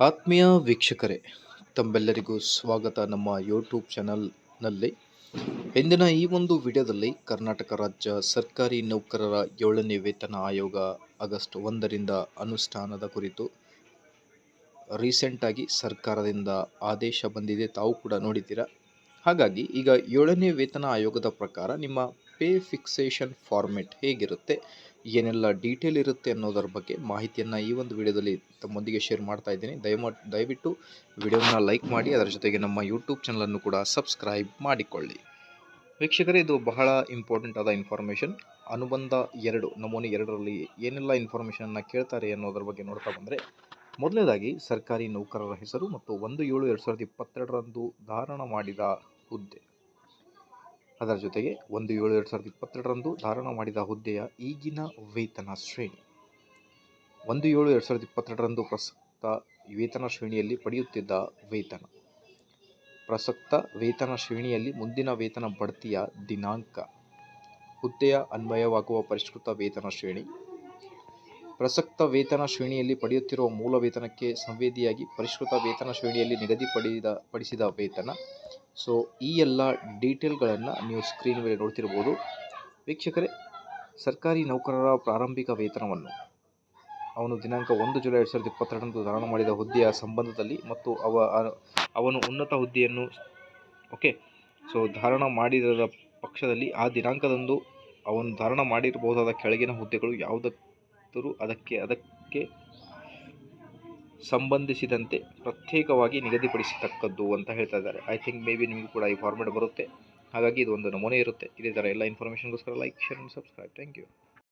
ಆತ್ಮೀಯ ವೀಕ್ಷಕರೇ, ತಮ್ಮೆಲ್ಲರಿಗೂ ಸ್ವಾಗತ ನಮ್ಮ ಯೂಟ್ಯೂಬ್ ಚಾನಲ್ನಲ್ಲಿ ಇಂದಿನ ಈ ಒಂದು ವಿಡಿಯೋದಲ್ಲಿ ಕರ್ನಾಟಕ ರಾಜ್ಯ ಸರ್ಕಾರಿ ನೌಕರರ ಏಳನೇ ವೇತನ ಆಯೋಗ ಆಗಸ್ಟ್ ಒಂದರಿಂದ ಅನುಷ್ಠಾನದ ಕುರಿತು ರೀಸೆಂಟಾಗಿ ಸರ್ಕಾರದಿಂದ ಆದೇಶ ಬಂದಿದೆ. ತಾವು ಕೂಡ ನೋಡಿದ್ದೀರಾ? ಹಾಗಾಗಿ ಈಗ ಏಳನೇ ವೇತನ ಆಯೋಗದ ಪ್ರಕಾರ ನಿಮ್ಮ ಪೇ ಫಿಕ್ಸೇಷನ್ ಫಾರ್ಮೆಟ್ ಹೇಗಿರುತ್ತೆ? ಏನೆಲ್ಲ ಡೀಟೇಲ್ ಇರುತ್ತೆ ಅನ್ನೋದರ ಬಗ್ಗೆ ಮಾಹಿತಿಯನ್ನು ಈ ಒಂದು ವಿಡಿಯೋದಲ್ಲಿ ತಮ್ಮೊಂದಿಗೆ ಶೇರ್ ಮಾಡ್ತಾ ಇದ್ದೀನಿ. ದಯಮಾಡಿ ದಯವಿಟ್ಟು ವಿಡಿಯೋನ ಲೈಕ್ ಮಾಡಿ, ಅದರ ಜೊತೆಗೆ ನಮ್ಮ ಯೂಟ್ಯೂಬ್ ಚಾನಲನ್ನು ಕೂಡ ಸಬ್ಸ್ಕ್ರೈಬ್ ಮಾಡಿಕೊಳ್ಳಿ. ವೀಕ್ಷಕರೇ, ಇದು ಬಹಳ ಇಂಪಾರ್ಟೆಂಟ್ ಆದ ಇನ್ಫಾರ್ಮೇಷನ್ ಅನುಬಂಧ ಎರಡು, ನಮೂನೆ ಎರಡರಲ್ಲಿ ಏನೆಲ್ಲ ಇನ್ಫಾರ್ಮೇಷನನ್ನು ಕೇಳ್ತಾರೆ ಅನ್ನೋದ್ರ ಬಗ್ಗೆ ನೋಡ್ತಾ ಬಂದರೆ, ಮೊದಲನೇದಾಗಿ ಸರ್ಕಾರಿ ನೌಕರರ ಹೆಸರು ಮತ್ತು ಒಂದು ಏಳು ಎರಡು ಸಾವಿರದ ಇಪ್ಪತ್ತೆರಡರಂದು ಧಾರಣ ಮಾಡಿದ ಹುದ್ದೆ. ಅದರ ಜೊತೆಗೆ ಒಂದು ಏಳು ಎರಡು ಸಾವಿರದ ಇಪ್ಪತ್ತೆರಡರಂದು ಧಾರಣ ಮಾಡಿದ ಹುದ್ದೆಯ ಈಗಿನ ವೇತನ ಶ್ರೇಣಿ. ಒಂದು ಏಳು ಎರಡು ಸಾವಿರದ ಇಪ್ಪತ್ತೆರಡರಂದು ಪ್ರಸಕ್ತ ವೇತನ ಶ್ರೇಣಿಯಲ್ಲಿ ಪಡೆಯುತ್ತಿದ್ದ ವೇತನ. ಪ್ರಸಕ್ತ ವೇತನ ಶ್ರೇಣಿಯಲ್ಲಿ ಮುಂದಿನ ವೇತನ ಬಡ್ತಿಯ ದಿನಾಂಕ. ಹುದ್ದೆಯ ಅನ್ವಯವಾಗುವ ಪರಿಷ್ಕೃತ ವೇತನ ಶ್ರೇಣಿ. ಪ್ರಸಕ್ತ ವೇತನ ಶ್ರೇಣಿಯಲ್ಲಿ ಪಡೆಯುತ್ತಿರುವ ಮೂಲ ವೇತನಕ್ಕೆ ಸಂವೇದಿಯಾಗಿ ಪರಿಷ್ಕೃತ ವೇತನ ಶ್ರೇಣಿಯಲ್ಲಿ ನಿಗದಿಪಡಿದ, ಪಡಿಸಿದ ವೇತನ. ಸೊ ಈ ಎಲ್ಲ ಡೀಟೇಲ್ಗಳನ್ನು ನೀವು ಸ್ಕ್ರೀನ್ ಮೇಲೆ ನೋಡ್ತಿರ್ಬೋದು. ವೀಕ್ಷಕರೇ, ಸರ್ಕಾರಿ ನೌಕರರ ಪ್ರಾರಂಭಿಕ ವೇತನವನ್ನು ಅವನು ದಿನಾಂಕ ಒಂದು ಜುಲೈ ಎರಡು ಸಾವಿರದ ಇಪ್ಪತ್ತೆರಡರಂದು ಧಾರಣ ಮಾಡಿದ ಹುದ್ದೆಯ ಸಂಬಂಧದಲ್ಲಿ ಮತ್ತು ಅವ, ಅವನು ಉನ್ನತ ಹುದ್ದೆಯನ್ನು, ಓಕೆ ಸೊ ಧಾರಣ ಮಾಡಿದ ಪಕ್ಷದಲ್ಲಿ ಆ ದಿನಾಂಕದಂದು ಅವನು ಧಾರಣ ಮಾಡಿರಬಹುದಾದ ಕೆಳಗಿನ ಹುದ್ದೆಗಳು ಯಾವುದಾದರೂ ಅದಕ್ಕೆ ಅದಕ್ಕೆ ಸಂಬಂಧಿಸಿದಂತೆ ಪ್ರತ್ಯೇಕವಾಗಿ ನಿಗದಿಪಡಿಸತಕ್ಕದ್ದು ಅಂತ ಹೇಳ್ತಾ ಇದ್ದಾರೆ. ಐ ಥಿಂಕ್ ಮೇ ಬಿ ನಿಮಗೂ ಕೂಡ ಈ ಫಾರ್ಮೆಟ್ ಬರುತ್ತೆ. ಹಾಗಾಗಿ ಇದು ಒಂದು ನಮೂನೆ ಇರುತ್ತೆ. ಇದೇ ಥರ ಎಲ್ಲ ಇನ್ಫಾರ್ಮೇಷನ್ಗೋಸ್ಕರ like share and subscribe thank you